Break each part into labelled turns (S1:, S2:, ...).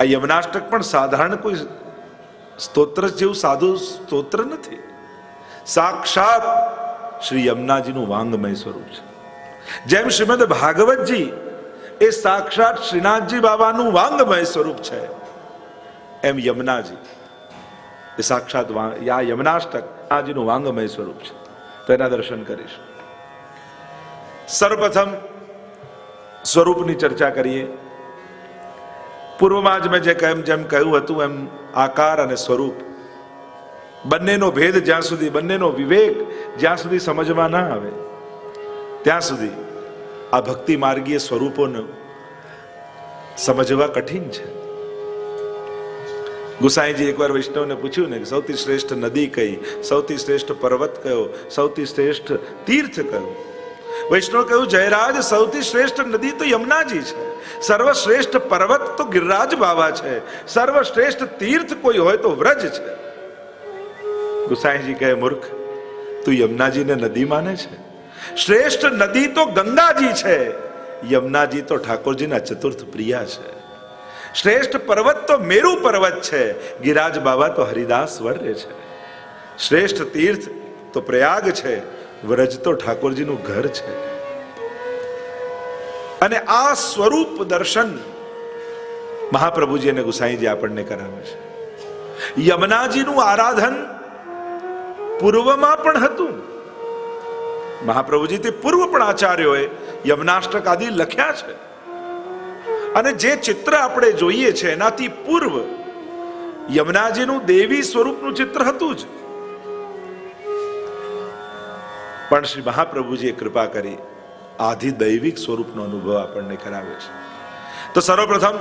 S1: આ યમનાષ્ટક પણ સાધારણ કોઈ સ્તોત્ર જેવું સાદું સ્તોત્ર નથી. સાક્ષાત શ્રી યમુનાજીનું વાંગમય સ્વરૂપ છે. જેમ શ્રીમદ ભાગવતજી એ સાક્ષાત શ્રીનાથજી બાબાનું વાંગમય સ્વરૂપ છે, એમ યમુનાજી એ સાક્ષાત આ યમનાષ્ટક આજીનું વાંગમય સ્વરૂપ છે. તેના દર્શન કરીશ. સર્વપ્રથમ સ્વરૂપની ચર્ચા કરીએ. પૂર્વમાં જ મેં જે કેમ જેમ કહ્યું હતું, એમ આકાર અને સ્વરૂપ. બંનેનો ભેદ જ્યાં સુધી, બંનેનો વિવેક જ્યાં સુધી સમજમાં ના આવે, ત્યાં સુધી આ ભક્તિ માર્ગીય સ્વરૂપોને સમજવા કઠિન છે. ગુસાઈજી એકવાર વૈષ્ણવને પૂછ્યું ને કે, સૌથી શ્રેષ્ઠ નદી કઈ? સૌથી શ્રેષ્ઠ પર્વત કયો? સૌથી શ્રેષ્ઠ તીર્થ કયો? વૈષ્ણવ કહ્યું, જયરાજ, સૌથી શ્રેષ્ઠ નદી તો યમુનાજી છે. સર્વશ્રેષ્ઠ પર્વત તો ગિરિરાજ બાબા છે. સર્વશ્રેષ્ઠ તીર્થ કોઈ હોય તો વ્રજ છે. ગુસાઈજી કહે, મૂર્ખ, તું યમુનાજીને નદી માને છે? શ્રેષ્ઠ નદી તો ગંગાજી છે. યમુનાજી તો ઠાકોરજીના ચતુર્થ પ્રિયા છે. શ્રેષ્ઠ પર્વત તો મેરુ પર્વત છે. ગિરાજ બાબા તો હરિદાસ વર્ય છે. શ્રેષ્ઠ તીર્થ તો પ્રયાગ છે. વ્રજ તો ઠાકોરજીનું ઘર છે. અને આ સ્વરૂપ દર્શન મહાપ્રભુજી અને ગુસાઈજી આપણને કરાવે છે. યમુનાજીનું આરાધન પૂર્વમાં પણ હતું. મહાપ્રભુજી તે પૂર્વ પણ આચાર્યોએ યમનાષ્ટક આદિ લખ્યા છે. અને જે ચિત્ર આપણે જોઈએ છે એનાથી પૂર્વ યમુનાજીનું દેવી સ્વરૂપનું ચિત્ર હતું જ. પણ શ્રી મહાપ્રભુજીએ કૃપા કરી આધિ દૈવિક સ્વરૂપનો અનુભવ આપણને કરાવે છે. તો સર્વપ્રથમ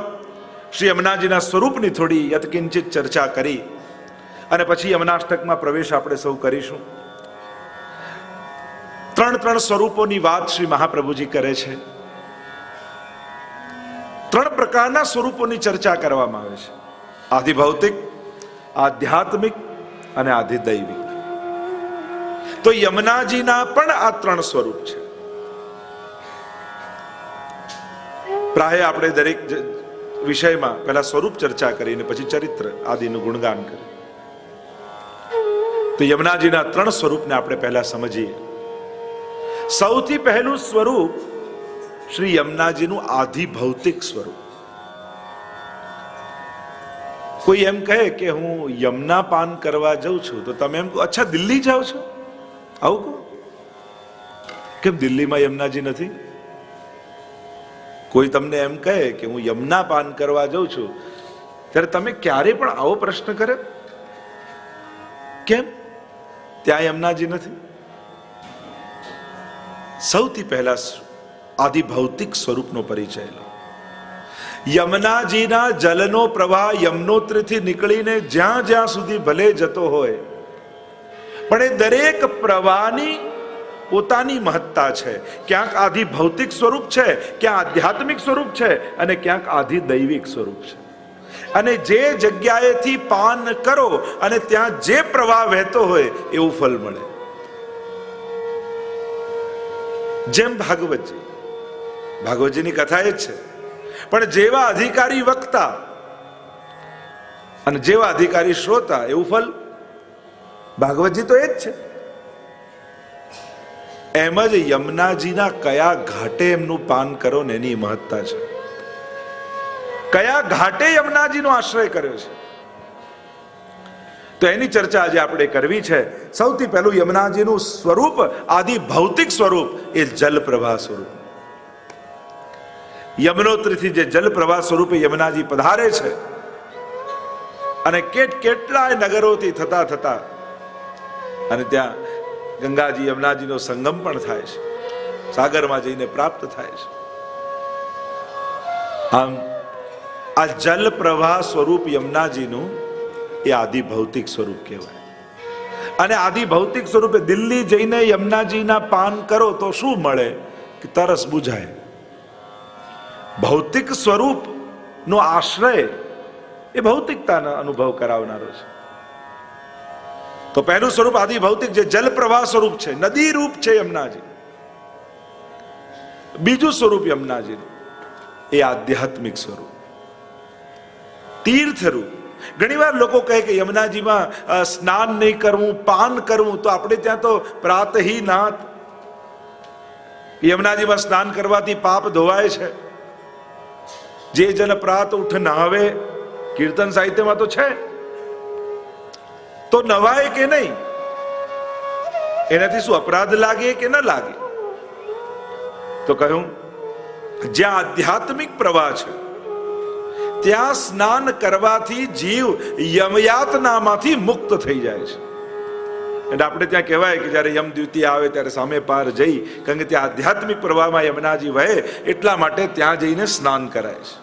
S1: શ્રી યમુનાજીના સ્વરૂપની થોડી યતકિંચિત ચર્ચા કરી અને પછી યમનાષ્ટકમાં પ્રવેશ આપણે સૌ કરીશું. ત્રણ ત્રણ સ્વરૂપોની વાત શ્રી મહાપ્રભુજી કરે છે. ત્રણ પ્રકારના સ્વરૂપોની ચર્ચા કરવામાં આવે છે. આધિભૌતિક આધ્યાત્મિક અને આધિદૈવિક તો યમુનાજીના પણ આ ત્રણ સ્વરૂપ છે. પ્રાય આપણે દરેક વિષયમાં પહેલા સ્વરૂપ ચર્ચા કરીને પછી ચરિત્ર આદિનું ગુણગાન કરી તો યમુનાજીના ત્રણ સ્વરૂપને આપણે પહેલા સમજીએ. સૌથી પહેલું સ્વરૂપ શ્રી યમુનાજીનું આધિ ભૌતિક સ્વરૂપ. કોઈ એમ કહે કે હું યમુના પાન કરવા જઉં છું, તો તમે એમ કહો, અચ્છા, દિલ્હી જાઓ છો? આવું કહો. કેમ દિલ્હીમાં યમુનાજી નથી? કોઈ તમને એમ કહે કે હું યમુના પાન કરવા જઉં છું, ત્યારે તમે ક્યારે પણ આવો પ્રશ્ન કરે? કેમ? ત્યાં યમુનાજી નથી? સૌથી પહેલા આદિ ભૌતિક સ્વરૂપનો પરિચય લો. યમુનાજીના જલનો પ્રવાહ યમનોત્રીથી નીકળીને જ્યાં જ્યાં સુધી ભલે જતો હોય પણ એ દરેક પ્રવાહની પોતાની મહત્તા છે. ક્યાંક આધિ ભૌતિક સ્વરૂપ છે ક્યાં આધ્યાત્મિક સ્વરૂપ છે અને ક્યાંક આધિ દૈવિક સ્વરૂપ છે. અને જે જગ્યાએથી પાન કરો અને ત્યાં જે પ્રવાહ વહેતો હોય એવું ફળ મળે. જેમ ભાગવતજી. ભાગવતજીની કથા એ જ છે. પણ જેવા અધિકારી વક્તા અને જેવા અધિકારી શ્રોતા એવું ફલ ભાગવતજી તો એ જ છે. એમ જ યમુનાજીના કયા ઘાટે એમનું પાન કરો ને એની મહત્તા છે. કયા ઘાટે યમુનાજીનો આશ્રય કર્યો છે. તો એની ચર્ચા આજે આપણે કરવી છે. સૌથી પહેલું યમુનાજીનું સ્વરૂપ, આદિ ભૌતિક સ્વરૂપ, એ જલપ્રવાહ સ્વરૂપ. યમનોત્રીથી જે જલપ્રવાહ સ્વરૂપે યમુનાજી પધારે છે. અને કેટ કેટલાય નગરોથી થતા થતા અને ત્યાં ગંગાજી, યમુનાજીનો સંગમ પણ થાય છે. સાગરમાં જઈને પ્રાપ્ત થાય છે. આમ, આ જલ પ્રવાહ સ્વરૂપ યમુનાજીનું એ આદિ ભૌતિક સ્વરૂપ કહેવાય. અને આદિ ભૌતિક સ્વરૂપે દિલ્હી જઈને યમુનાજીના પાન કરો તો શું મળે? કે તરસ બુઝાય. ભૌતિક સ્વરૂપ નો આશ્રય એ ભૌતિકતાનો અનુભવ કરાવનારો છે. તો પહેલું સ્વરૂપ આદિ ભૌતિક જે જલ પ્રવાહ સ્વરૂપ છે, નદી રૂપ છે યમુનાજી. બીજું સ્વરૂપ યમુનાજીનું એ આધ્યાત્મિક સ્વરૂપ. તીર્થરૂપ ઘણીવાર લોકો કહે કે યમુનાજીમાં સ્નાન નહીં કરવું, પાન કરવું, તો આપણે ત્યાં તો પ્રાતહી નાથ યમુનાજીમાં સ્નાન કરવાથી પાપ ધોવાય છે. જે જન પ્રાત ઉઠ નહાવે કીર્તન સાહિત્યમાં તો છે. તો નવાય કે નહીં? એનાથી શું અપરાધ લાગે કે ન લાગે? તો કહ્યું, જ્યાં આધ્યાત્મિક પ્રવાહ છે, ત્યાં સ્નાન કરવાથી જીવ યમયાતનામાંથી મુક્ત થઈ જાય છે. એટલે આપણે ત્યાં કહેવાય કે જ્યારે યમ દ્વિતીય આવે ત્યારે સામે પાર જઈ, કારણ કે ત્યાં આધ્યાત્મિક પ્રવાહમાં યમનાજી વહે, એટલા માટે ત્યાં જઈને સ્નાન કરાય છે.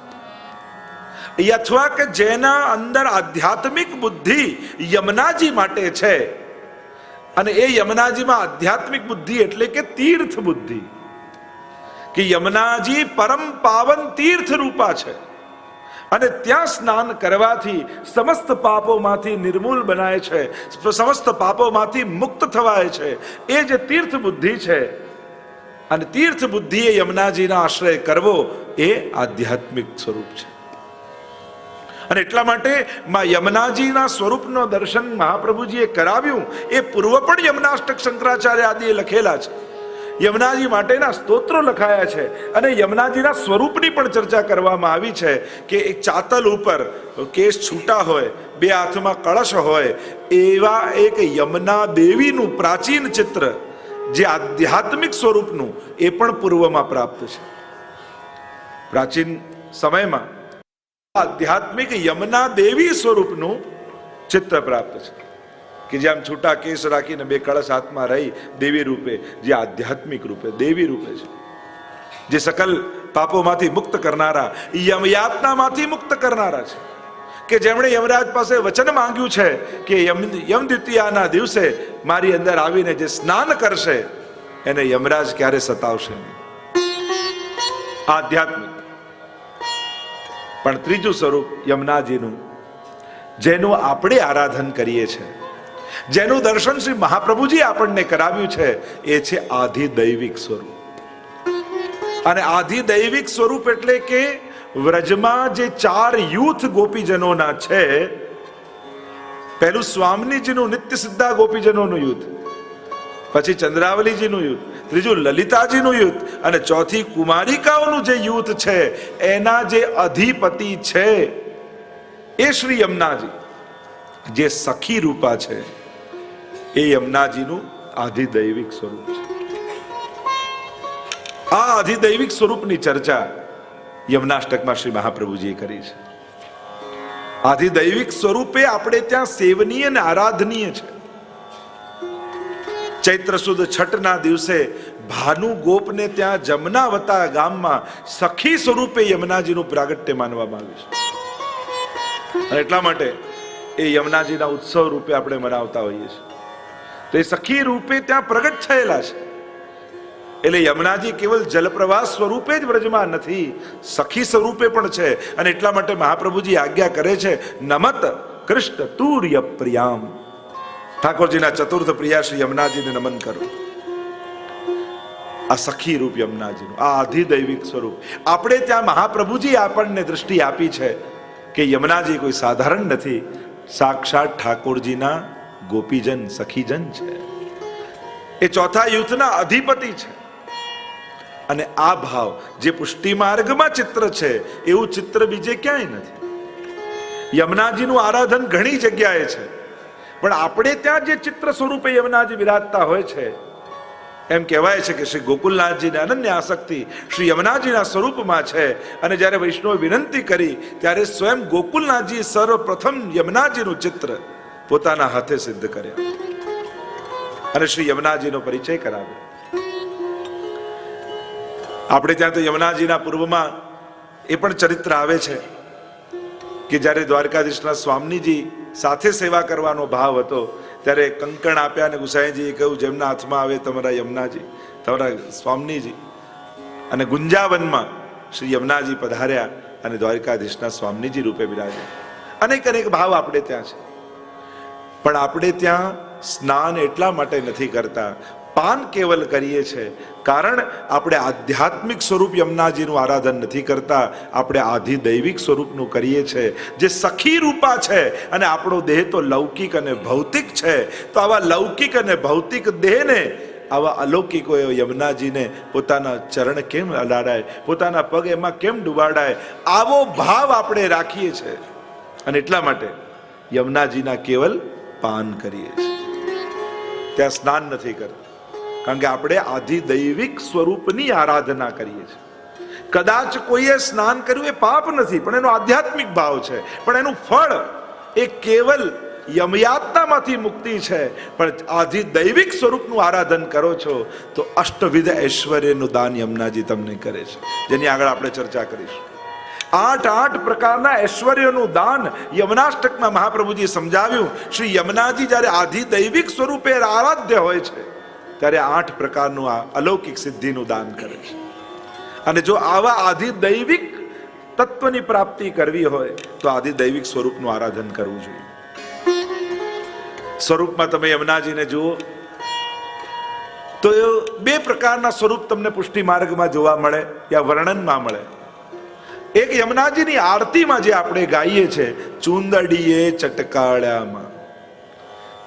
S1: અથવા કે જેના અંદર આધ્યાત્મિક બુદ્ધિ યમનાજી માટે છે. અને એ યમનાજીમાં આધ્યાત્મિક બુદ્ધિ એટલે કે તીર્થ બુદ્ધિ. કે યમનાજી પરમ પાવન તીર્થ રૂપા છે. અને ત્યાં સ્નાન કરવાથી સમસ્ત પાપોમાંથી નિર્મૂલ બનાય છે. સમસ્ત પાપોમાંથી મુક્ત થવાય છે. એ જે તીર્થ બુદ્ધિ છે. અને તીર્થ એ યમનાજીના આશ્રય કરવો એ આધ્યાત્મિક સ્વરૂપ છે. અને એટલા માટે માં યમુનાજીના સ્વરૂપનો દર્શન મહાપ્રભુજીએ કરાવ્યું. એ પૂર્વ પણ યમુનાષ્ટક શંકરાચાર્ય આદિએ લખેલા છે. યમુનાજી માટેના સ્તોત્રો લખાયા છે અને યમુનાજીના સ્વરૂપની પણ ચર્ચા કરવામાં આવી છે કે એક ચાતલ ઉપર કેસ છૂટા હોય, બે હાથમાં કળશ હોય, એવા એક યમુના દેવીનું પ્રાચીન ચિત્ર જે આધ્યાત્મિક સ્વરૂપનું એ પણ પૂર્વમાં પ્રાપ્ત છે. પ્રાચીન સમયમાં આધ્યાત્મિક યમના દેવી સ્વરૂપનું ચિત્ર પ્રાપ્ત છે. કે જે આમ છૂટા કેસ રાખીને બે કળશ હાથમાં રહી દેવી રૂપે, જે આધ્યાત્મિક રૂપે, દેવી રૂપે છે. જે સકલ પાપોમાંથી મુક્ત કરનારા યમયાતનામાંથી મુક્ત કરનારા છે. કે જેમણે યમરાજ પાસે વચન માંગ્યું છે કે યમ યમ દ્વિતીયાના દિવસે મારી અંદર આવીને જે સ્નાન કરશે, એને યમરાજ ક્યારે સતાવશે આધ્યાત્મિક પણ ત્રીજું સ્વરૂપ યમુનાજીનું, જેનું આપણે આરાધન કરીએ છીએ જેનું દર્શન શ્રી મહાપ્રભુજી આપણને કરાવ્યું છે, એ છે આધિદૈવિક સ્વરૂપ. અને આધિદૈવિક સ્વરૂપ એટલે કે વ્રજમાં જે ચાર યુથ ગોપીજનોના છે, પહેલું સ્વામીજીનું નિત્ય સિદ્ધા ગોપીજનોનું યુદ્ધ, પછી ચંદ્રાવલીજીનું યુદ્ધ ત્રીજું લલિતાજીનું યુદ્ધ અને ચોથી કુમારિકાઓનું જે યુદ્ધ છે, એના જે અધિપતિ છે, એ શ્રી યમુનાજી. જે સખી રૂપા છે, એ યમુનાજીનું આધિદૈવિક સ્વરૂપ છે. આ આધિદૈવિક સ્વરૂપની ચર્ચા યમનાષ્ટકમાં શ્રી મહાપ્રભુજીએ કરી છે. આધિદૈવિક સ્વરૂપે આપણે ત્યાં સેવનીય અને આરાધનીય છે. ચૈત્ર સુદ છઠના દિવસે ભાનુ ગોપને ત્યાં જમનાવતા ગામમાં સખી સ્વરૂપે યમુનાજીનું પ્રાગટ્ય માનવામાં આવ્યું છે. એટલા માટે એ યમુનાજીના ઉત્સવ રૂપે આપણે મનાવતા હોઈએ છીએ. તો એ સખી રૂપે ત્યાં પ્રગટ થયેલા છે. એટલે યમુનાજી કેવલ જલપ્રવાહ સ્વરૂપે જ વ્રજમાં નથી, સખી સ્વરૂપે પણ છે. અને એટલા માટે મહાપ્રભુજી આજ્ઞા કરે છે, નમત કૃષ્ણ તુર્ય પ્રિયામ. ઠાકોરજીના ચતુર્થ પ્રિયા શ્રી યમુનાજીને નમન કરો આ સખી રૂપ યમુનાજીનું આ અધિદૈવિક સ્વરૂપ આપણે ત્યાં મહાપ્રભુજી આપણને દૃષ્ટિ આપી છે કે યમુનાજી કોઈ સાધારણ નથી સાક્ષાત ઠાકોરજીના ગોપીજન સખીજન છે એ ચોથા યુથના અધિપતિ છે અને આ ભાવ જે પુષ્ટિ માર્ગમાં ચિત્ર છે, એવું ચિત્ર બીજે ક્યાંય નથી. યમુનાજીનું આરાધન ઘણી જગ્યાએ છે. પણ આપણે ત્યાં જે ચિત્ર સ્વરૂપે યમુનાજી બિરાજતા હોય છે, એમ કહેવાય છે કે શ્રી ગોકુલનાથજીની અનન્ય આસક્તિ શ્રી યમુનાજીના સ્વરૂપમાં છે. અને જ્યારે વૈષ્ણવ વિનંતી કરી, ત્યારે સ્વયં ગોકુલનાથજી સર્વપ્રથમ યમુનાજીનું ચિત્ર પોતાના હાથે સિદ્ધ કર્યા. અને શ્રી યમુનાજીનો પરિચય કરાવ્યો. આપણે ત્યાં તો યમુનાજીના પૂર્વમાં એ પણ ચરિત્ર આવે છે કે જ્યારે દ્વારકાધીશના સ્વામીજી સાથે સેવા કરવાનો ભાવ હતો. ત્યારે કંકણ આપ્યા અને ગુસાઈજીએ કહ્યું, જેમના હાથમાં આવે તમારા યમુનાજી, તમારા સ્વામીજી. અને ગુંજાવનમાં શ્રી યમુનાજી પધાર્યા અને દ્વારકાધીશના સ્વામીજી રૂપે બિરાજ્યા. અનેક અનેક ભાવ આપણે ત્યાં છે. પણ આપણે ત્યાં સ્નાન એટલા માટે નથી કરતા પાન કેવલ કરીએ છે? કારણ આપણે આધ્યાત્મિક સ્વરૂપ યમુનાજીનું આરાધન નથી કરતા. આપણે આધિ દૈવિક સ્વરૂપનું કરીએ છે. જે સખી રૂપા છે અને આપણો દેહ તો લૌકિક અને ભૌતિક છે. તો આવા લૌકિક અને ભૌતિક દેહને, આવા અલૌકિકો યમુનાજીને પોતાના ચરણ કેમ અલાડાય પોતાના પગ એમાં કેમ ડુબાડાય? આવો ભાવ આપણે રાખીએ છીએ અને એટલા માટે યમુનાજીના કેવલ પાન કરીએ છીએ. ત્યાં સ્નાન નથી કરતા. કારણ કે આપણે આધિ દૈવિક સ્વરૂપની આરાધના કરીએ છીએ. કદાચ કોઈએ સ્નાન કર્યું એ પાપ નથી, પણ એનો આધ્યાત્મિક ભાવ છે. પણ એનું ફળ એ કેવલ યમયાતનામાંથી મુક્તિ છે. પણ આધિ દૈવિક સ્વરૂપનું આરાધન કરો છો, તો અષ્ટવિધ ઐશ્વર્યનું દાન યમુનાજી તમને કરે છે. જેની આગળ આપણે ચર્ચા કરીશું. આઠ આઠ પ્રકારના ઐશ્વર્યનું દાન યમનાષ્ટકમાં મહાપ્રભુજી સમજાવ્યું. શ્રી યમુનાજી જ્યારે આધિ દૈવિક સ્વરૂપે આરાધ્ય હોય છે ત્યારે આઠ પ્રકારનું આ અલૌકિક સિદ્ધિનું દાન કરે છે. અને જો આવા આધિ દૈવિક તત્વની પ્રાપ્તિ કરવી હોય, તો આધિ દૈવિક સ્વરૂપનું આરાધન કરવું જોઈએ. સ્વરૂપમાં તમે યમુનાજીને જુઓ, તો બે પ્રકારના સ્વરૂપ તમને પુષ્ટિ માર્ગમાં જોવા મળે, યા વર્ણનમાં મળે. એક યમુનાજીની આરતીમાં જે આપણે ગાઈએ છે, ચુંદડીએ ચટકાળામાં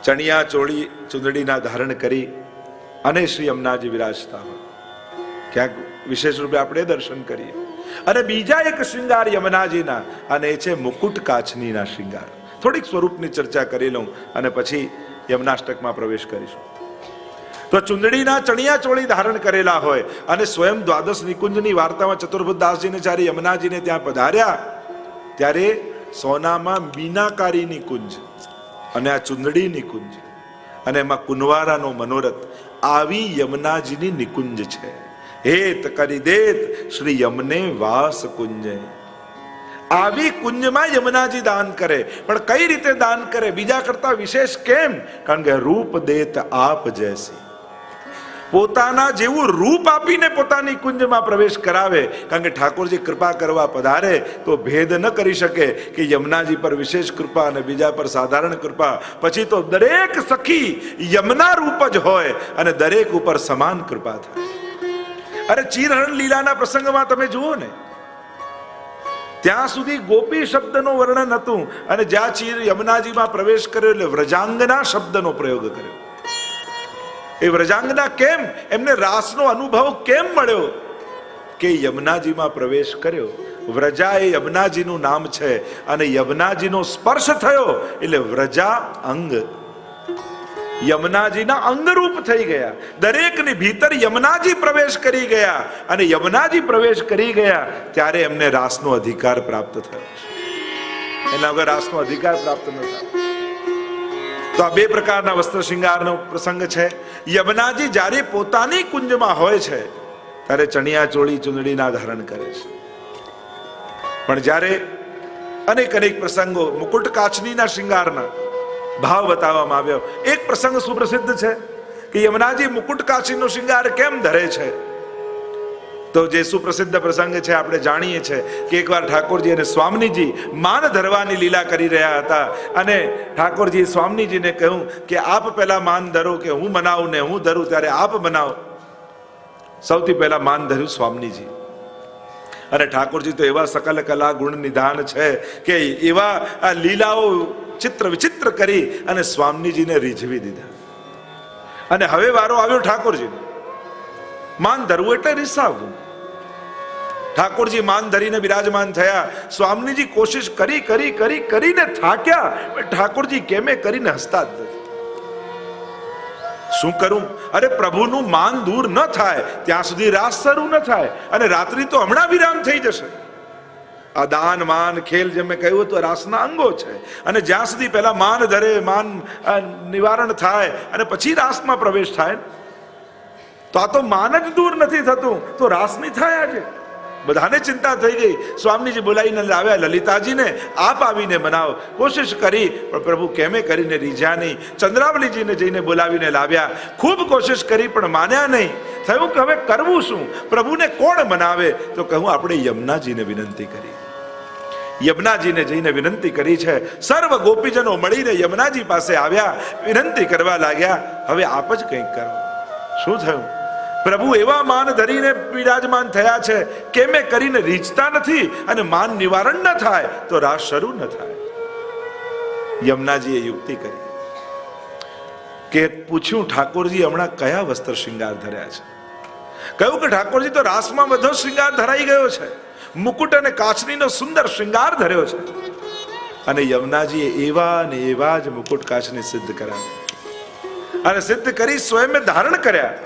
S1: ચણિયા ચોળી ચુંદડીના ધારણ કરી અને શ્રી અમનાજી વિરાજતા હોય ક્યાંક વિશેષ રૂપે આપણે દર્શન કરીએ. અને બીજા એક શૃંગાર યમનાજીના, અને એ છે મુકુટ કાચનીના શૃંગાર. થોડીક સ્વરૂપની ચર્ચા કરી લઉં અને પછી યમનાષ્ટકમાં પ્રવેશ કરીશું. તો ચુંદડીના ચણિયા ચોળી ધારણ કરેલા હોય અને સ્વયં દ્વાદશ નિકુંજની વાર્તામાં ચતુર્ભુદાસજીને જ્યારે યમનાજીને ત્યાં પધાર્યા, ત્યારે સોનામાં મીનાકારીની કુંજ અને આ ચુંદડી નિકુંજ અને એમાં કુંવારાનો મનોરથ આવી યમુનાજીની નિકુંજ છે. હેત કરી દેત શ્રી યમને વાસ કુંજે. આવી કુંજમાં યમુનાજી દાન કરે. પણ કઈ રીતે દાન કરે? બીજા કરતા વિશેષ કેમ? કારણ કે રૂપ દેત આપ જૈસી પોતાના જેવું રૂપ આપીને પોતાની કુંજમાં પ્રવેશ કરાવે, કારણ કે ઠાકોરજી કૃપા કરવા પધારે, તો ભેદ ન કરી શકે કે યમુનાજી પર વિશેષ કૃપા અને બીજા પર સાધારણ કૃપા. પછી તો દરેક સખી યમુના રૂપ જ હોય અને દરેક ઉપર સમાન કૃપા થાય. અરે ચીરહરણ લીલાના પ્રસંગમાં તમે જુઓ ને, ત્યાં સુધી ગોપી શબ્દનું વર્ણન હતું અને જ્યાં ચીર યમુનાજીમાં પ્રવેશ કર્યો એટલે વ્રજાંગના શબ્દનો પ્રયોગ કર્યો. એ વ્રજાંગના કેમ? એમને રાસનો અનુભવ કેમ મળ્યો? કે યમુનાજીમાં પ્રવેશ કર્યો. વ્રજા એ યમુનાજીનું નામ છે અને યમુનાજીનો સ્પર્શ થયો એટલે વ્રજા અંગ. યમુનાજીના અંગરૂપ થઈ ગયા. દરેકની ભીતર યમુનાજી પ્રવેશ કરી ગયા. અને યમુનાજી પ્રવેશ કરી ગયા ત્યારે એમને રાસનો અધિકાર પ્રાપ્ત થયો. એના વગર રાસનો અધિકાર પ્રાપ્ત ન થાય. તો આ બે પ્રકારના વસ્ત્ર શૃંગારનો પ્રસંગ છે. યમનાજી જ્યારે પોતાની કુંજમાં હોય છે, ત્યારે ચણિયા ચોળી ચુંદડીના ધારણ કરે છે. પણ જ્યારે અનેક અનેક પ્રસંગો મુકુટ કાચનીના શૃંગારના ભાવ બતાવવામાં આવ્યો. એક પ્રસંગ સુપ્રસિદ્ધ છે કે યમનાજી મુકુટ કાચીનો શૃંગાર કેમ ધરે છે? તો જે સુપ્રસિદ્ધ પ્રસંગ છે, આપણે જાણીએ છીએ કે એકવાર ઠાકોરજી અને સ્વામીજી માન ધરવાની લીલા કરી રહ્યા હતા અને ઠાકોરજી સ્વામીજીને કહ્યું કે આપ પહેલા માન ધરો કે હું મનાવું ને હું ધરું ત્યારે આપ મનાવો. સૌથી પહેલા માન ધર્યું સ્વામીજી. અને ઠાકોરજી તો એવા સકલ કલા ગુણ નિધાન છે કે એવા આ લીલાઓ ચિત્ર વિચિત્ર કરી અને સ્વામીજીને રીઝવી દીધા. અને હવે વારો આવ્યો ઠાકોરજી માન ધરવું એટલે રિસાવવું. ઠાકોરજી માન ધરીને બિરાજમાન થયા. સ્વામીજી કોશિશ કરી કરી કરી, કરીને થાક્યા. પણ ઠાકોરજી કેમે કરીને હસતા જ શું કરું? અરે પ્રભુનું માન દૂર ન થાય. ત્યાં સુધી રાસ શરૂ ન થાય. અને રાત્રિ તો હમણાં વિરામ થઈ જશે. આ દાન, માન, ખેલ જે મેં કહ્યું હતું રાસના અંગો છે. અને જ્યાં સુધી પહેલા માન ધરે, માન નિવારણ થાય, અને પછી રાસમાં પ્રવેશ થાય, તો આ તો માન જ દૂર નથી થતું. તો રાસ નહીં થાય આજે. બધાને ચિંતા થઈ ગઈ. સ્વામીજી બોલાવીને લાવ્યા લલિતાજીને આપ આવીને બનાવો કોશિશ કરી, પણ પ્રભુ કેમે કરીને રીઝ્યા નહીં. ચંદ્રાવલીજીને જઈને બોલાવીને લાવ્યા ખૂબ કોશિશ કરી, પણ માન્યા નહીં. થયું કે હવે કરવું શું? પ્રભુને કોણ મનાવે? તો કહું આપણે યમુનાજીને વિનંતી કરી. યમુનાજીને જઈને વિનંતી કરી છે. સર્વ ગોપીજનો મળીને યમુનાજી પાસે આવ્યા. વિનંતી કરવા લાગ્યા, હવે આપ જ કંઈક કરો. શું થયું? પ્રભુ એવા માન ધરીને બિરાજમાન થયા છે કે મેં કરીને રીચતા નથી અને માન નિવારણ ન થાય, તો રાસ શરૂ ન થાય. યમુનાજીએ યુક્તિ કરી કે પૂછ્યું, ઠાકોરજી, હમણાં કયા વસ્ત્ર શૃંગાર ધર્યા છે? કહ્યું કે, ઠાકોરજી, તો રાસમાં બધો શૃંગાર ધરાઈ ગયો છે. મુકુટ અને કાચનીનો સુંદર શૃંગાર ધર્યો છે. અને યમુનાજીએ એવા ને એવા જ મુકુટ કાચની સિદ્ધ કરાવી. અને સિદ્ધ કરી સ્વયં ધારણ કર્યા.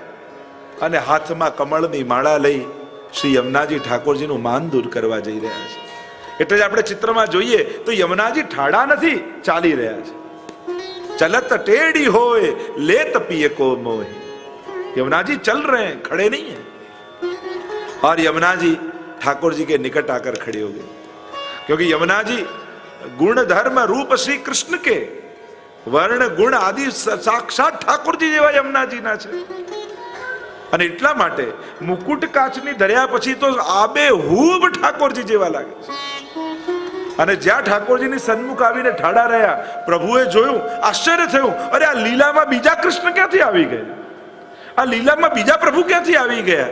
S1: અને હાથમાં કમળની માળા લઈ શ્રી યમુનાજી ઠાકોરજીનું માન દૂર કરવા જઈ રહ્યા છે એટલે જ આપણે ચિત્રમાં જોઈએ તો યમુનાજી ઠાડા નથી ચાલી રહ્યા છે ચલત ટેડી હોય લેત પિય કો મોહી यमुनाजी चल रहे हैं खड़े नहीं हैं और यमुना जी ठाकुर जी के निकट आकर खड़े हो गए क्योंकि यमुना जी गुण धर्म रूप श्री कृष्ण के વર્ણ ગુણ આદિ સાક્ષાત ઠાકોરજી જેવા યમુનાજીના છે અને એટલા માટે મુકુટ કાચની ધર્યા પછી તો આબે હૂબ ઠાકોરજી જેવા લાગે છે. અને જ્યાં ઠાકોરજીની સન્મુખ આવીને ઠાડા રહ્યા, પ્રભુએ જોયું, આશ્ચર્ય થયું, અરે આ લીલામાં બીજા કૃષ્ણ ક્યાંથી આવી ગયા? આ લીલામાં બીજા પ્રભુ ક્યાંથી આવી ગયા?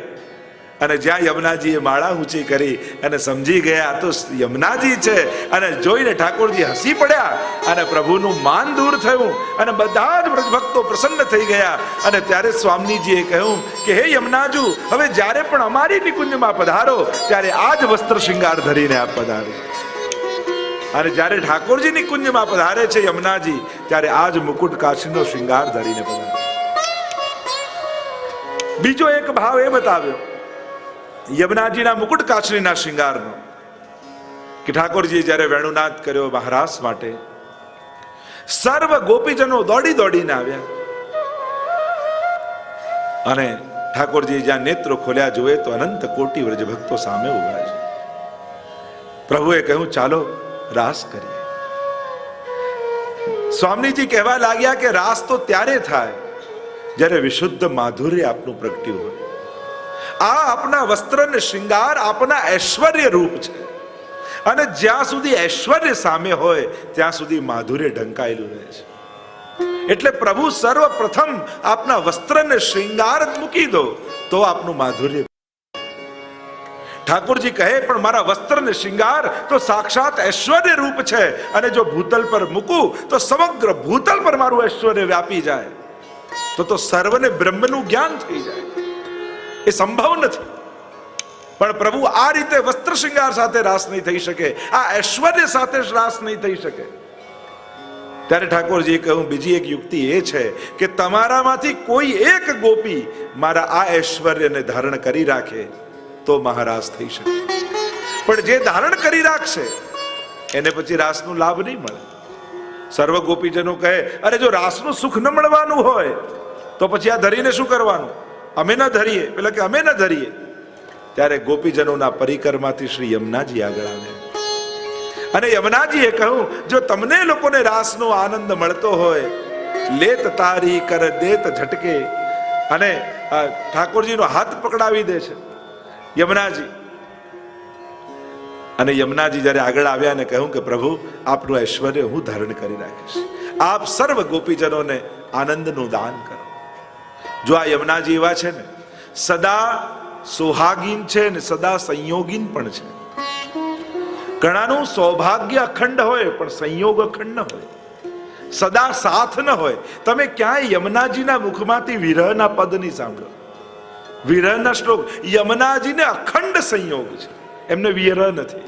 S1: અને જ્યાં યમુનાજીએ માળા ઊંચી કરી અને સમજી ગયા તો યમુનાજી છે અને જોઈને ઠાકોરજી હસી પડ્યા અને પ્રભુનું માન દૂર થયું અને બધા જ ભક્તો પ્રસન્ન થઈ ગયા. અને ત્યારે સ્વામીજીએ કહ્યું કે, હે યમુનાજુ, હવે જ્યારે પણ અમારી નિકુંજમાં પધારો, ત્યારે આ જ વસ્ત્ર શૃંગાર ધરીને આપ પધારો. અને જ્યારે ઠાકોરજીની કુંજમાં પધારે છે યમુનાજી, ત્યારે આ જ મુકુટ કાશીનો શૃંગાર ધરીને પધારે. બીજો એક ભાવ એ બતાવ્યો યમુનાજીના મુકુટ કાચરીના શિંગારનો. કે ઠાકોરજી જ્યારે વેણુનાદ કર્યો મહારાસ માટે, સર્વ ગોપીજનો દોડી દોડીને આવ્યા. અને ઠાકોરજી જ્યાં નેત્રો ખોલ્યા જોયે તો અનંત કોટી વ્રજ ભક્તો સામે ઊભા છે. પ્રભુએ કહ્યું, ચાલો, રાસ કરીએ. સ્વામીજી કહેવા લાગ્યા કે રાસ તો ત્યારે થાય, જ્યારે વિશુદ્ધ માધુર્ય આપનું પ્રગટ્યું હોય. આ આપના વસ્ત્ર ને શૃંગાર આપના ઐશ્વર્ય રૂપ છે. અને જ્યાં સુધી ઐશ્વર્ય સામે હોય, ત્યાં સુધી માધુર્ય ઢંકાયેલું રહે છે. એટલે પ્રભુ સર્વપ્રથમ આપના વસ્ત્ર ને શૃંગાર મૂકી દો, તો આપનું માધુર્ય ઠાકોરજી કહે, પણ મારા વસ્ત્રને ને તો સાક્ષાત ઐશ્વર્ય રૂપ છે. અને જો ભૂતલ પર મૂકું, તો સમગ્ર ભૂતલ પર મારું ઐશ્વર્ય વ્યાપી જાય. તો તો સર્વને બ્રહ્મનું જ્ઞાન થઈ જાય. એ સંભવ નથી. પણ પ્રભુ આ રીતે વસ્ત્ર શૃંગાર સાથે રાસ નહીં થઈ શકે. આ ઐશ્વર્ય સાથે રાસ નહીં થઈ શકે. ત્યારે ઠાકોરજીએ કહ્યું, બીજી એક યુક્તિ એ છે કે તમારામાંથી કોઈ એક ગોપી મારા આ ઐશ્વર્યને ધારણ કરી રાખે તો મહારાસ થઈ શકે. પણ જે ધારણ કરી રાખશે, એને પછી રાસનો લાભ નહીં મળે. સર્વ ગોપીજનો કહે, અરે, જો રાસનું સુખ ન મળવાનું હોય, તો પછી આ ધરીને શું કરવાનું? અમે ન ધરીએ પેલા કે અમે ન ધરીએ. ત્યારે ગોપીજનોના પરિકરમાંથી શ્રી યમુનાજી આગળ આવ્યા અને યમુનાજીએ કહ્યું, જો તમને લોકોને રાસનો આનંદ મળતો હોય, લેત તારી કર દેત ઝટકે. અને ઠાકોરજીનો હાથ પકડાવી દે છે. યમુનાજી. અને યમુનાજી જ્યારે આગળ આવ્યા અને કહ્યું કે, પ્રભુ, આપનું ઐશ્વર્ય હું ધારણ કરી રાખીશ આપ સર્વ ગોપીજનોને આનંદનું દાન કરો. જો આ યમુનાજી એવા છે ને, સદા સુહાગીન છે ને, સદા સંયોગીન પણ છે. ઘણાનું સૌભાગ્ય અખંડ હોય, પણ સંયોગ અખંડ ન હોય. સદા સાથ ન હોય. તમે ક્યાંય યમુનાજીના મુખમાંથી વિરહના પદ નહીં સાંભળો. વિરહના શ્લોક, યમુનાજીને અખંડ સંયોગ છે. એમને વિરહ નથી.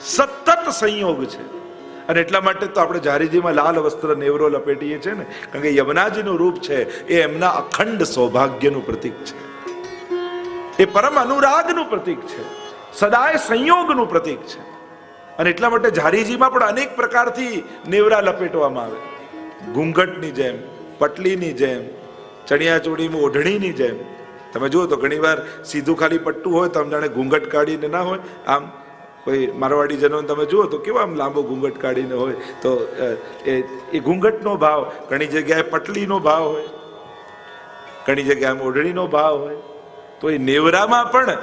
S1: સતત સંયોગ છે. અને એટલા માટે તો આપણે જારીજીમાં લાલ વસ્ત્ર નેવરો લપેટીએ છીએ ને, કારણ કે યમુનાજીનું રૂપ છે, એ એમના અખંડ સૌભાગ્યનું પ્રતીક છે. એ પરમ અનુરાગનું પ્રતીક છે, સદાય સંયોગનું પ્રતીક છે. અને એટલા માટે ઝારીજીમાં પણ અનેક પ્રકારથી નેવરા લપેટવામાં આવે. ઘૂંઘટની જેમ, પટલીની જેમ ચણિયા ચણિયાચોળીમાં ઓઢણીની જેમ. તમે જુઓ તો ઘણીવાર સીધું ખાલી પટ્ટું હોય તો આમ જાણે ઘૂંઘટ કાઢીને ના હોય. આમ કોઈ મારવાડી જનો તમે જુઓ તો કેવો આમ લાંબો ઘૂંઘટ કાઢીને હોય તો એ એ ઘૂંઘટનો ભાવ, ઘણી જગ્યાએ પટલીનો ભાવ હોય, ઘણી જગ્યાએ ઓઢણીનો ભાવ હોય, તો એ નેવરામાં પણ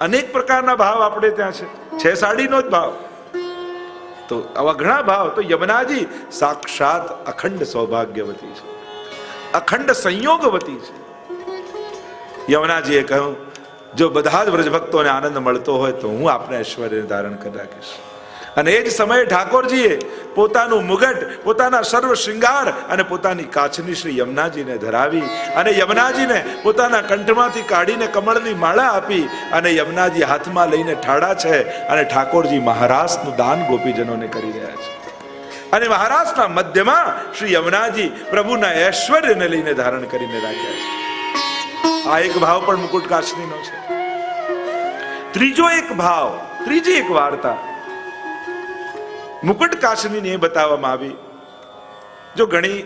S1: અનેક પ્રકારના ભાવ આપણે ત્યાં છે. છે સાડીનો જ ભાવ. તો આવા ઘણા ભાવ, તો યમુનાજી સાક્ષાત અખંડ સૌભાગ્યવતી છે. અખંડ સંયોગવતી છે. યમુનાજીએ કહ્યું જો બધા જ વ્રજભક્તોને આનંદ મળતો હોય તો હું આપને ઐશ્વર્ય ધારણ કરી રાખીશ. અને એ જ સમયે ઠાકોરજીએ પોતાનું મુગટ, પોતાના સર્વ શૃંગાર અને પોતાની કાચની શ્રી યમુનાજીને ધરાવી અને યમુનાજીને પોતાના કંઠમાંથી કાઢીને કમળની માળા આપી અને યમુનાજી હાથમાં લઈને ઠાડા છે અને ઠાકોરજી મહારાષ્ટ્રનું દાન ગોપીજનોને કરી રહ્યા છે. અને મહારાષ્ટ્રના મધ્યમાં શ્રી યમુનાજી પ્રભુના ઐશ્વર્યને લઈને ધારણ કરીને રાખ્યા છે. આ એક ભાવ પણ મુકુટ કાશનીનો છે. ત્રીજો એક ભાવ, ત્રીજી એક વાર્તા. મુકુટ કાશનીની એ બતાવવામાં આવી. જો ઘણી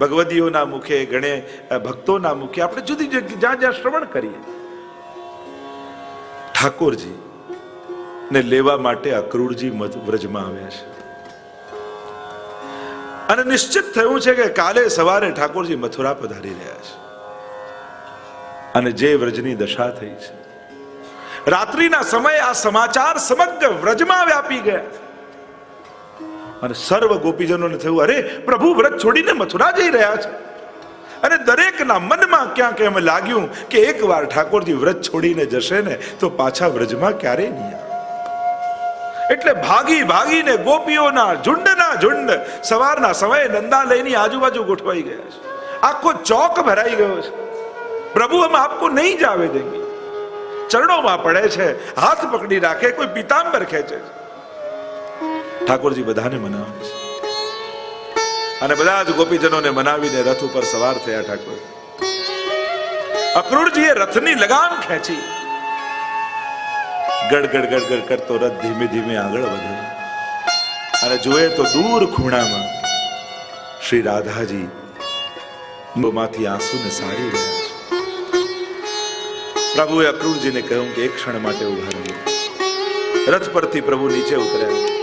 S1: ભગવદીઓના મુખે, ઘણે ભક્તોના મુખે આપણે જુદી જુદી જ્યાં જ્યાં શ્રવણ કરીએ, ઠાકોરજી ને લેવા માટે અક્રૂરજી વ્રજમાં આવ્યા છે. અને નિશ્ચિત થયું છે કે કાલે સવારે ઠાકોરજી મથુરા પધારી રહ્યા છે. અને જે વ્રજની દશા થઈ છે. રાત્રિના સમયે આ સમાચાર સમગ્ર વ્રજમાં વ્યાપી ગયા. અને સર્વ ગોપીજનોને થયું, અરે, પ્રભુ વ્રત છોડીને મથુરા જઈ રહ્યા છે. અને દરેકના મનમાં ક્યાંક એમ લાગ્યું કે એકવાર ઠાકોરજી વ્રત છોડીને જશે ને, તો પાછા વ્રજમાં ક્યારેય નહીં એટલે ભાગી ભાગીને ગોપીઓના ઝુંડના ઝુંડ સવારના સમયે નંદાલયની આજુબાજુ ગોઠવાઈ ગયા છે. આખો ચોક ભરાઈ ગયો છે. પ્રભુ હમ આપકો નહીં જાવે દેંગે. ચરણોમાં પડે છે, હાથ પકડી રાખે, કોઈ પિતાંબર ખેંચે છે. ઠાકોરજી બધાને મનાવે છે. અને બધા જ ગોપીજનોને મનાવીને રથ ઉપર સવાર થયા ઠાકોર. અક્રૂરજીએ રથની લગામ ખેંચી. ગડ ગડ ગડ ગડ કરતો રથ ધીમે ધીમે આગળ વધ્યો. અને જોયે તો દૂર ખૂણામાં શ્રી રાધાજી માંથી આંસુને સારી રહ્યા. પ્રભુએ અક્રૂરજીને કહ્યું કે એક ક્ષણ માટે ઊભા રહ્યો રથ પરથી પ્રભુ નીચે ઉતર્યા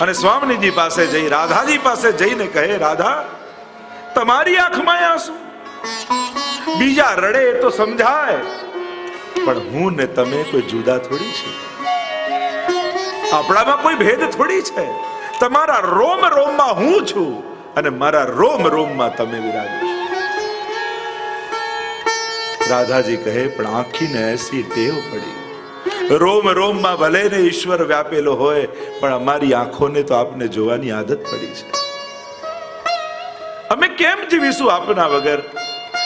S1: અને સ્વામીજી પાસે જઈ, રાધાજી પાસે જઈને કહે, રાધા, તમારી આંખમાં આંસુ. બીજા રડે તો સમજાય. પણ હું ને તમે કોઈ જુદા થોડી છે. આપણામાં કોઈ ભેદ થોડી છે. તમારા રોમ રોમમાં હું છું અને મારા રોમ રોમમાં તમે વિરાજો છો. રાધાજી કહે, પણ આંખીને એસી ટેવ પડી. રોમ, રોમમાં ભલે ને ઈશ્વર વ્યાપેલો હોય, પણ અમારી આંખોને તો આપને જોવાની આદત પડી છે. અમે કેમ જીવીશું આપના વગર?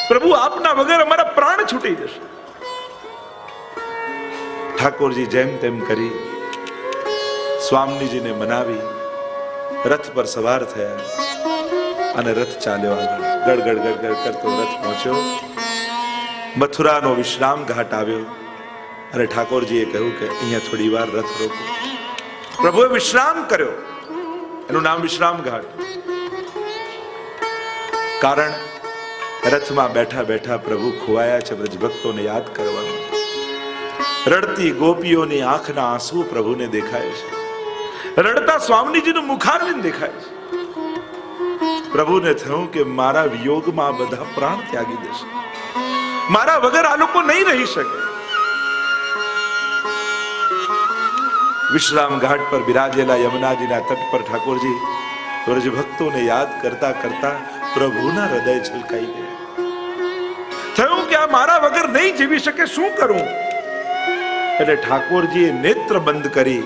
S1: પ્રભુ, આપના વગર અમારા પ્રાણ છૂટી જશે. ઠાકોરજી જેમ તેમ કરી, સ્વામીજીને મનાવી, રથ પર સવાર થયા અને રથ ચાલ્યો આગળ. ગડ ગડ ગડ ગડ કરતો રથ પહોંચ્યો. મથુરાનો વિશ્રામ ઘાટ આવ્યો. અને ઠાકોરજીએ કહ્યું કે અહીંયા થોડી વાર રથ રોકો. પ્રભુએ વિશ્રામ કર્યો. એનું નામ વિશ્રામ ઘાટ. કારણ રથમાં બેઠા બેઠા પ્રભુ ખોવાયા છે બ્રજભક્તોને યાદ કરવાનું. રડતી ગોપીઓની આંખના આંસુ પ્રભુને દેખાય છે. રડતા સ્વામીજીનું મુખારવિંદ દેખાય છે. પ્રભુને થયું કે મારા વિયોગમાં બધા પ્રાણ ત્યાગી દેશે. મારા વગર આ લોકો નહીં રહી શકે વિશ્રામ ઘાટ પર બિરાજેલા યમુનાજીના તટ પર ઠાકોરજી વ્રજ ભક્તોને યાદ કરતા કરતા પ્રભુના હૃદય છલકાઈ ગયા થયું કે આ મારા વગર નહીં જીવી શકે શું કરું એટલે ઠાકોરજીએ નેત્ર બંધ કરી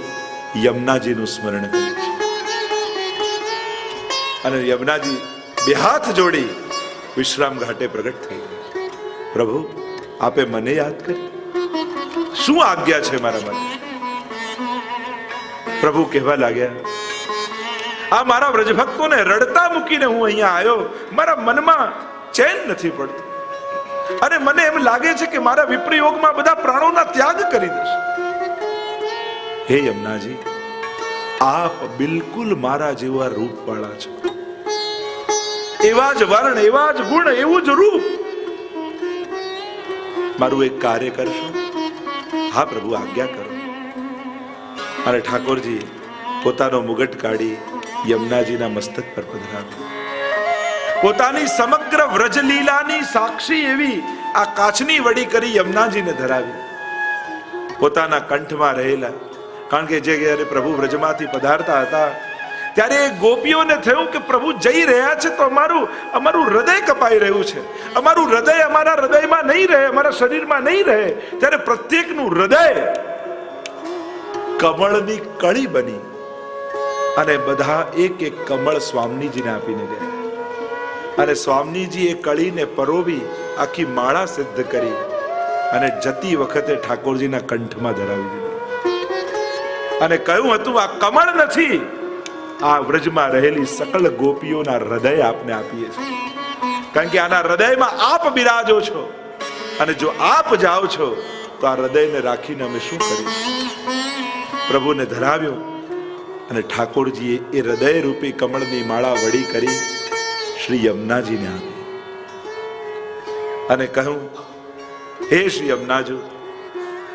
S1: યમુનાજીનું સ્મરણ કર્યું છે અને યમુનાજી બે હાથ જોડી વિશ્રામ ઘાટે પ્રગટ થઈ ગયા પ્રભુ, આપે મને યાદ કરી. શું આજ્ઞા છે મારા માટે પ્રભુ કહેવા લાગ્યા, આ મારા વ્રજભક્તોને રડતા મૂકીને હું અહીંયા આવ્યો, મારા મનમાં ચેન નથી પડતું. અને મને એમ લાગે છે કે મારા વિપ્રયોગમાં બધા પ્રાણોના ત્યાગ કરી દેશે. હે યમુનાજી, આપ બિલકુલ મારા જેવા રૂપ વાળા છો. એવા જ વર્ણ, એવા જ ગુણ, એવું જ રૂપ મારું એક કાર્ય કરશો? હા, પ્રભુ, આજ્ઞા કરો. અને ઠાકોરજી પોતાનો મુગટ કાઢી યમુનાજીના મસ્તક પર પધરાવ્યો પોતાની સમગ્ર વ્રજલીલાની સાક્ષી એવી આ કાચની વડી કરી યમુનાજીને ધરાવી. પોતાના કંઠમાં રહેલા, કારણ કે જે જ્યારે પ્રભુ વ્રજમાંથી પધારતા હતા ત્યારે ગોપીઓને થયું કે પ્રભુ જઈ રહ્યા છે તો અમારું અમારું હૃદય કપાઈ રહ્યું છે. અમારું હૃદય અમારા હૃદયમાં નહીં રહે, અમારા શરીરમાં નહીં રહે. ત્યારે પ્રત્યેકનું હૃદય કમળની કળી બની અને બધા એક એક કમળ સ્વામીજીને આપીને ગયા. અને સ્વામીજી એ કળીને પરોવી, આખી માળા સિદ્ધ કરી અને જતી વખતે ઠાકોરજીના કંઠમાં ધરાવી દીધી. અને કહ્યું હતું, આ કમળ નથી આ વ્રજમાં રહેલી સકલ ગોપીઓના હૃદય આપને આપીએ છીએ. કારણ કે આના હૃદયમાં આપ બિરાજો છો. અને જો આપ જાઓ છો, તો આ હૃદયને રાખીને અમે શું કરીશું પ્રભુને ધરાવ્યો અને ઠાકોરજીએ એ હૃદય રૂપી કમળની માળા વડી કરી શ્રી યમુનાજીને આપી. અને કહ્યું, હે શ્રી યમુનાજુ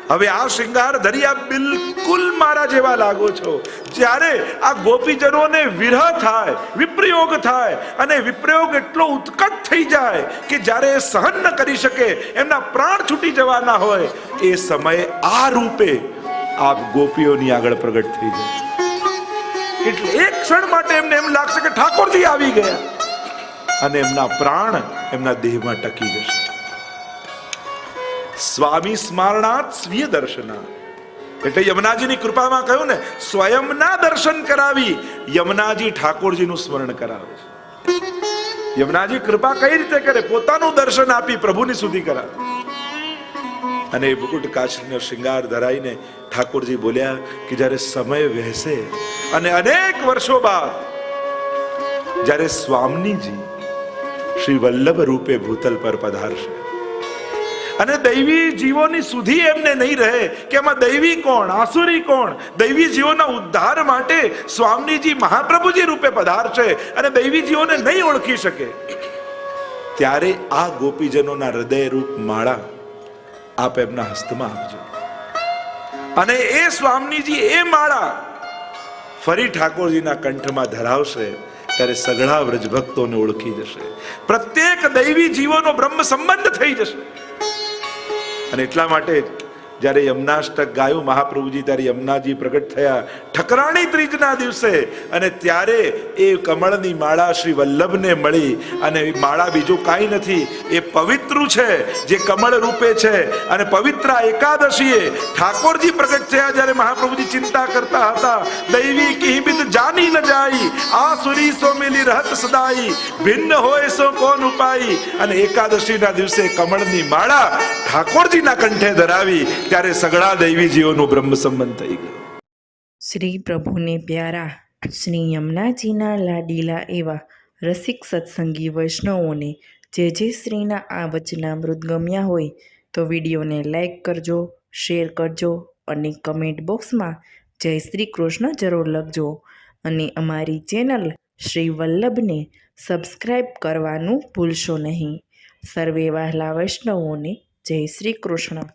S1: હવે આ શિંગાર ધરિયા બિલકુલ મારા જેવા લાગો છો. જ્યારે આ ગોપીજનોને વિરહ થાય, વિપ્રયોગ થાય અને વિપ્રયોગ એટલો ઉત્કટ થઈ જાય કે જ્યારે એ સહન ન કરી શકે, એમના પ્રાણ છૂટી જવાના હોય, એ સમયે આ રૂપે આપ ગોપીઓની આગળ પ્રગટ થઈ જાય એટલે એક ક્ષણ માટે એમને એમ લાગશે કે ઠાકોરજી આવી ગયા. અને એમના પ્રાણ એમના દેહમાં ટકી જશે. સ્વામી સ્મરણાત સ્વીય દર્શના એટલે યમુનાજીની કૃપામાં કહ્યું ને, સ્વયંના દર્શન કરાવી યમુનાજી ઠાકોરજીનું સ્મરણ કરાવે છે. યમુનાજી કૃપા કઈ રીતે કરે? પોતાનું દર્શન આપી પ્રભુની સુધી કરાવે. અને એ મુકુટ કાચનો શિંગાર ધરાઈને ઠાકોરજી બોલ્યા કે જ્યારે સમય વહેશે અને અનેક વર્ષો બાદ જ્યારે સ્વામીજી શ્રી વલ્લભ રૂપે ભૂતલ પર પધારશે અને દૈવી જીવોની સુધી એમને નહીં રહે કે એમાં દૈવી કોણ, આસુરી કોણ? દૈવી જીવોના ઉદ્ધાર માટે સ્વામીજી મહાપ્રભુજી રૂપે પધારશે અને દૈવી જીવોને નહીં ઓળખી શકે. ત્યારે આ ગોપીજનોના હૃદય રૂપ માળા આપ એમના હસ્તમાં આપજો. અને એ સ્વામીજી એ માળા ફરી ઠાકોરજીના કંઠમાં ધરાવશે, ત્યારે સઘળા વ્રજભક્તોને ઓળખી જશે. પ્રત્યેક દૈવી જીવોનો બ્રહ્મ સંબંધ થઈ જશે. અને એટલા માટે જ જ્યારે યમનાષ્ટક ગાયું મહાપ્રભુજી, ત્યારે યમુનાજી પ્રગટ થયા. ઠકરાણી ત્રીજના દિવસે અને ત્યારે એ કમળની માળા શ્રી વલ્લભને મળી અને માળા બીજું કાંઈ નથી. એ પવિત્ર છે, જે કમળ રૂપે છે અને પવિત્ર એકાદશીએ ઠાકોરજી પ્રગટ થયા જ્યારે મહાપ્રભુજી ચિંતા કરતા હતા. દૈવી કિહિબિત જાની ન જાય, આ સુરી સો મિલી રહત સદાઈ, ભિન્ન હોય સો કોન ઉપાય અને એકાદશીના દિવસે કમળની માળા ઠાકોરજીના કંઠે ધરાવી ત્યારે સગળા દૈવી જીવોનું બ્રહ્મ સંબંધ થઈ ગયો.
S2: શ્રી પ્રભુને પ્યારા, શ્રી યમુનાજીના લાડીલા એવા રસિક સત્સંગી વૈષ્ણવોને જે જે શ્રીના આ વચનામૃત ગમ્યા હોય તો વિડીયોને લાઇક કરજો, શેર કરજો અને કમેન્ટ બોક્સમાં જય શ્રી કૃષ્ણ જરૂર લખજો અને અમારી ચેનલ શ્રી વલ્લભને સબસ્ક્રાઈબ કરવાનું ભૂલશો નહીં. સર્વે વહાલા વૈષ્ણવોને જય શ્રી કૃષ્ણ.